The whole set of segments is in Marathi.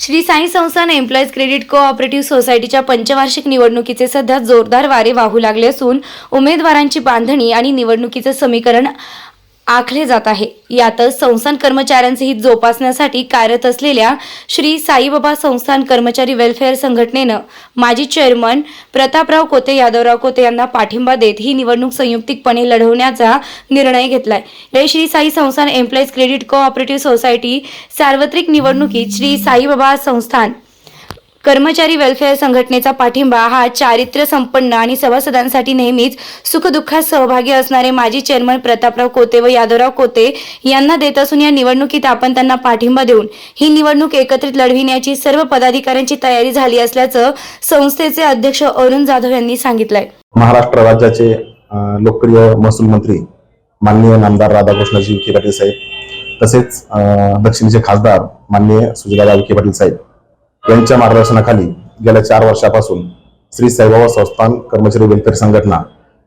श्री साई संस्थान एम्प्लॉईज क्रेडिट कोऑपरेटिव्ह सोसायटीच्या पंचवार्षिक निवडणुकीचे सध्या जोरदार वारे वाहू लागले असून उमेदवारांची बांधणी आणि निवडणुकीचे समीकरण आखले जात आहे. यातच संस्थान कर्मचाऱ्यांचे हित जोपासण्यासाठी कार्यरत असलेल्या श्री साईबाबा संस्थान कर्मचारी वेलफेअर संघटनेनं माजी चेअरमन प्रतापराव कोते यादवराव कोते यांना पाठिंबा देत ही निवडणूक संयुक्तिकपणे लढवण्याचा निर्णय घेतलाय. हे श्री साई संस्थान एम्प्लॉईज क्रेडिट कोऑपरेटिव्ह सोसायटी सार्वत्रिक निवडणुकीत श्री साईबाबा संस्थान कर्मचारी वेलफेअर संघटनेचा पाठिंबा हा चारित्र्य संपन्न आणि सभासदांसाठी नेहमीच सुखदुःखात सहभागी असणारे माजी चेअरमन प्रतापराव कोते व यादवराव कोते यांना देत असून या निवडणुकीत आपण त्यांना पाठिंबा देऊन ही निवडणूक एकत्रित लढविण्याची सर्व पदाधिकाऱ्यांची तयारी झाली असल्याचं संस्थेचे अध्यक्ष अरुण जाधव यांनी सांगितलंय. महाराष्ट्र राज्याचे लोकप्रिय महसूल मंत्री माननीय नामदार राधाकृष्णजी विखे पाटील साहेब तसेच दक्षिणेचे दक्षिणचे खासदार माननीय सुजयदादा विखे पाटील साहेब यांच्या मार्गदर्शनाखाली गेल्या चार वर्षापासून श्री साईबाबा संस्थान कर्मचारी वेलफेअर संघटना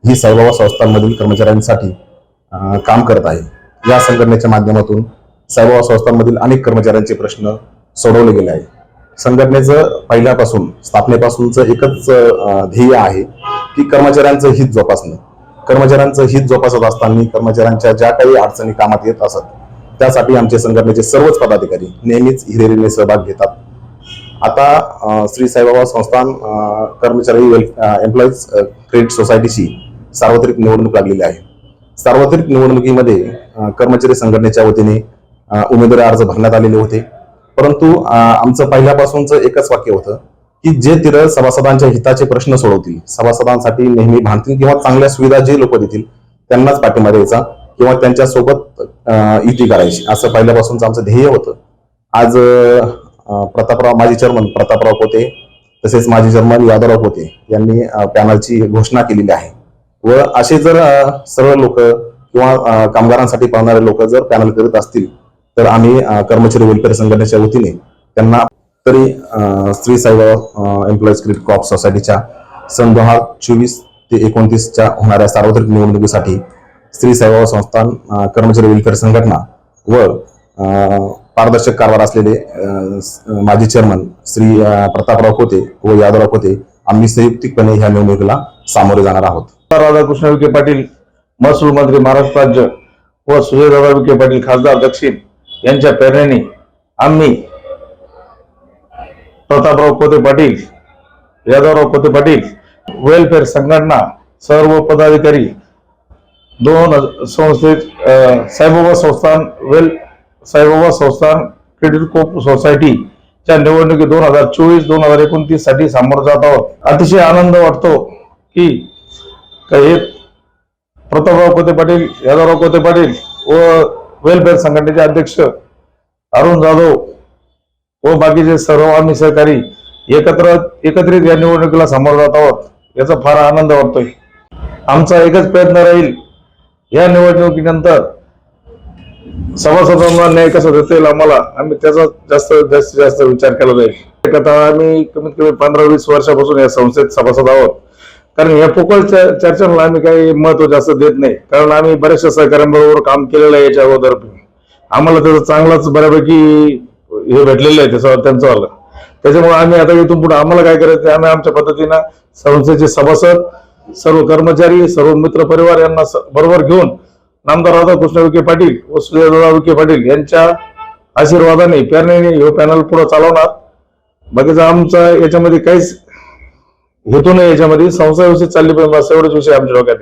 ही साईबाबा संस्थांमधील कर्मचाऱ्यांसाठी काम करत आहे. या संघटनेच्या माध्यमातून साईबाबा संस्थांमधील अनेक कर्मचाऱ्यांचे प्रश्न सोडवले गेले आहे संघटनेचं पहिल्यापासून स्थापनेपासूनचं एकच ध्येय आहे की कर्मचाऱ्यांचं हित जोपासणं. कर्मचाऱ्यांचं हित जोपासत असताना कर्मचाऱ्यांच्या ज्या काही अडचणी कामात येत असत त्यासाठी आमचे संघटनेचे सर्वच पदाधिकारी नेहमीच हिरेरीने सहभाग घेतात. आता श्री साईबाबा संस्थान कर्मचारी कर्मचारी एम्प्लॉईज क्रेडिट सोसायटीची सार्वत्रिक निवडणूक लागलेली आहे. सार्वत्रिक निवडणुकीमध्ये कर्मचारी संघटनेच्या वतीने उमेदवारी अर्ज भरण्यात आलेले होते. परंतु आमचं पहिल्यापासूनच एकच वाक्य होतं की जे तिथं सभासदांच्या हिताचे प्रश्न सोडवतील सभासदांसाठी नेहमी भांडतील किंवा चांगल्या सुविधा जे लोक देतील त्यांनाच पाठिंबा द्यायचा किंवा त्यांच्यासोबत युती करायची असं पहिल्यापासूनच आमचं ध्येय होतं. आज प्रतापराव माजी चेअरमन प्रतापराव पोते तसेच माजी चेअरमन यादवराव पोते यांनी पॅनलची घोषणा केलेली आहे. व असे जर सर्व लोक किंवा कामगारांसाठी पाहणारे लोक जर पॅनल करत असतील तर आम्ही कर्मचारी वेलफेअर संघटनेच्या वतीने त्यांना तरी स्त्री साईबाबा एम्प्लॉईज क्रेडिट कॉप सोसायटीच्या सन दोन हजार चोवीस ते एकोणतीसच्या होणाऱ्या सार्वत्रिक निवडणुकीसाठी स्त्री साईबाबा संस्थान कर्मचारी वेलफेअर संघटना व पारदर्शक कारभार असलेले माजी चेअरमन श्री प्रतापराव खोते व यादवराव खोते आम्ही संयुक्तिकपणे ह्या निवडणुकीला सामोरे जाणार आहोत. राधाकृष्ण विखे पाटील महसूल मंत्री महाराष्ट्र राज्य व सुजयदादा विखे पाटील खासदार दक्षिण यांच्या प्रेरणेने आम्ही प्रतापराव खोते पाटील यादवराव खोते पाटील वेलफेअर संघटना सर्व पदाधिकारी दोन संस्थेत साईबाबा संस्थान वेल साईबाबा संस्थान क्रेडिट कोप सोसायटीच्या निवडणुकी दोन हजार चोवीस दोन हजार एकोणतीससाठी सामोरं जात आहोत. अतिशय आनंद वाटतो की हे प्रतापराव कोते पाटील यादवराव कोते पाटील व वेलफेअर संघटनेचे अध्यक्ष अरुण जाधव व बाकीचे सर्व आम्ही सहकारी एकत्र एकत्रित या निवडणुकीला सामोरं जात आहोत. याचा फार आनंद वाटतोय. आमचा एकच प्रयत्न राहील या निवडणुकीनंतर सभासदांना न्याय कसा देता येईल आम्हाला. आम्ही त्याचा जास्त जास्तीत जास्त विचार केला जाईल आता आम्ही कमीत कमी पंधरा वीस वर्षापासून या संस्थेत सभासद आहोत. कारण या पोकळ चर्चांना आम्ही काही महत्त्व जास्त देत नाही. कारण आम्ही बऱ्याचशा सहकाऱ्यांबरोबर काम केलेलं आहे याच्या अगोदर. आम्हाला त्याचं चांगलाच बऱ्यापैकी हे भेटलेलं आहे त्याचं त्यांचं आलं त्याच्यामुळे आम्ही आता इथून पुढे आम्हाला काय करायचं आम्ही आमच्या पद्धतीनं संस्थेचे सभासद सर्व कर्मचारी सर्व मित्र परिवार यांना बरोबर घेऊन नामदार राधाकृष्ण विखे पाटील व सुजयदादा विखे पाटील यांच्या आशीर्वादाने प्रेरणेने हे पॅनल पुढे चालवणार. बाकीचा आमचा याच्यामध्ये काहीच हेतू नाही याच्यामध्ये संस्था व्यवस्थित चालली पाहिजे बस एवढाच विषय आमच्या डोक्यात